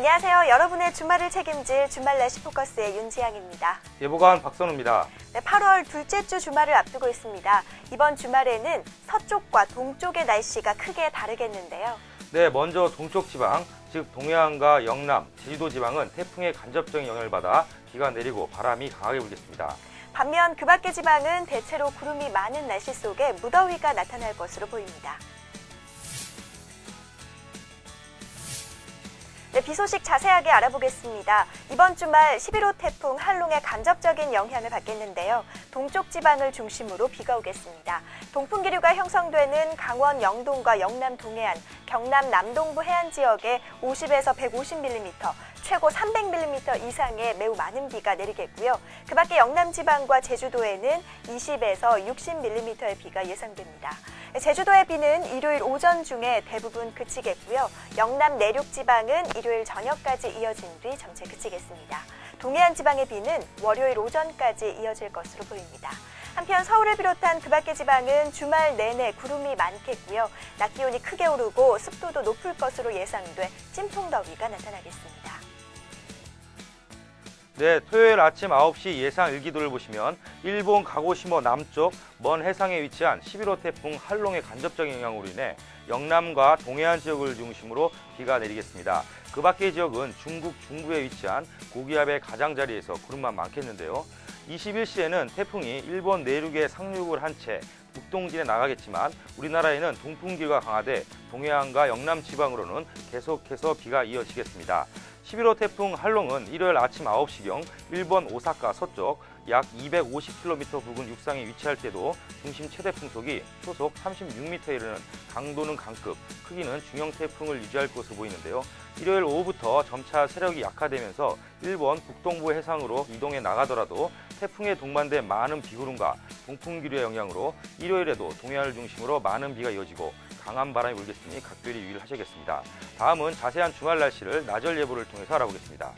안녕하세요. 여러분의 주말을 책임질 주말 날씨 포커스의 윤지향입니다. 예보관 박선우입니다. 네, 8월 둘째 주 주말을 앞두고 있습니다. 이번 주말에는 서쪽과 동쪽의 날씨가 크게 다르겠는데요. 네, 먼저 동쪽 지방, 즉 동해안과 영남, 제주도 지방은 태풍의 간접적인 영향을 받아 비가 내리고 바람이 강하게 불겠습니다. 반면 그 밖의 지방은 대체로 구름이 많은 날씨 속에 무더위가 나타날 것으로 보입니다. 네, 비 소식 자세하게 알아보겠습니다. 이번 주말 11호 태풍 한롱의 간접적인 영향을 받겠는데요. 동쪽 지방을 중심으로 비가 오겠습니다. 동풍 기류가 형성되는 강원 영동과 영남 동해안, 경남 남동부 해안 지역에 50에서 150mm, 최고 300mm 이상의 매우 많은 비가 내리겠고요. 그 밖에 영남 지방과 제주도에는 20에서 60mm의 비가 예상됩니다. 제주도의 비는 일요일 오전 중에 대부분 그치겠고요. 영남 내륙 지방은 일요일 저녁까지 이어진 뒤 점차 그치겠습니다. 동해안 지방의 비는 월요일 오전까지 이어질 것으로 보입니다. 한편 서울을 비롯한 그 밖의 지방은 주말 내내 구름이 많겠고요. 낮 기온이 크게 오르고 습도도 높을 것으로 예상돼 찜통더위가 나타나겠습니다. 네, 토요일 아침 9시 예상 일기도를 보시면 일본 가고시모 남쪽 먼 해상에 위치한 11호 태풍 한롱의 간접적인 영향으로 인해 영남과 동해안 지역을 중심으로 비가 내리겠습니다. 그 밖의 지역은 중국 중부에 위치한 고기압의 가장자리에서 구름만 많겠는데요. 21시에는 태풍이 일본 내륙에 상륙을 한 채 북동진에 나가겠지만 우리나라에는 동풍기가 강화돼 동해안과 영남 지방으로는 계속해서 비가 이어지겠습니다. 11호 태풍 한롱은 일요일 아침 9시경 일본 오사카 서쪽 약 250km 부근 육상에 위치할 때도 중심 최대 풍속이 초속 36m에 이르는 강도는 강급, 크기는 중형 태풍을 유지할 것으로 보이는데요. 일요일 오후부터 점차 세력이 약화되면서 일본 북동부 해상으로 이동해 나가더라도 태풍에 동반된 많은 비구름과 동풍 기류의 영향으로 일요일에도 동해안을 중심으로 많은 비가 이어지고 강한 바람이 불겠으니 각별히 유의를 하셔야겠습니다. 다음은 자세한 주말 날씨를 나절 예보를 통해서 알아보겠습니다.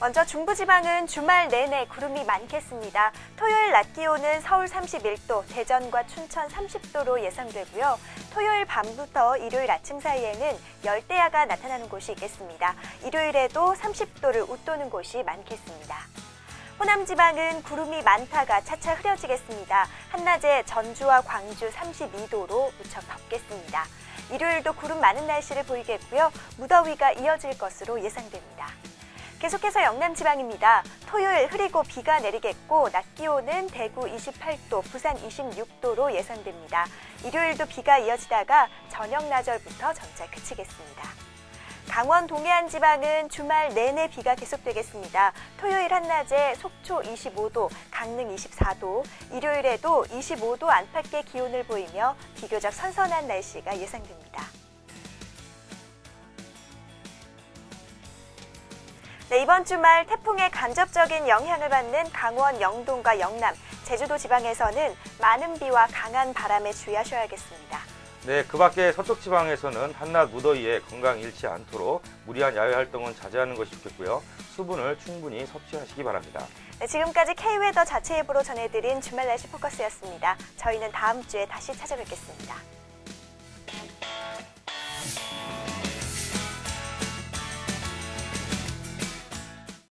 먼저 중부지방은 주말 내내 구름이 많겠습니다. 토요일 낮 기온은 서울 31도, 대전과 춘천 30도로 예상되고요. 토요일 밤부터 일요일 아침 사이에는 열대야가 나타나는 곳이 있겠습니다. 일요일에도 30도를 웃도는 곳이 많겠습니다. 호남 지방은 구름이 많다가 차차 흐려지겠습니다. 한낮에 전주와 광주 32도로 무척 덥겠습니다. 일요일도 구름 많은 날씨를 보이겠고요. 무더위가 이어질 것으로 예상됩니다. 계속해서 영남 지방입니다. 토요일 흐리고 비가 내리겠고 낮 기온은 대구 28도, 부산 26도로 예상됩니다. 일요일도 비가 이어지다가 저녁 나절부터 점차 그치겠습니다. 강원 동해안 지방은 주말 내내 비가 계속되겠습니다. 토요일 한낮에 속초 25도, 강릉 24도, 일요일에도 25도 안팎의 기온을 보이며 비교적 선선한 날씨가 예상됩니다. 네, 이번 주말 태풍의 간접적인 영향을 받는 강원 영동과 영남, 제주도 지방에서는 많은 비와 강한 바람에 주의하셔야겠습니다. 네, 그 밖에 서쪽 지방에서는 한낮 무더위에 건강 잃지 않도록 무리한 야외 활동은 자제하는 것이 좋겠고요. 수분을 충분히 섭취하시기 바랍니다. 네, 지금까지 K웨더 자체 예보로 전해드린 주말 날씨 포커스였습니다. 저희는 다음 주에 다시 찾아뵙겠습니다.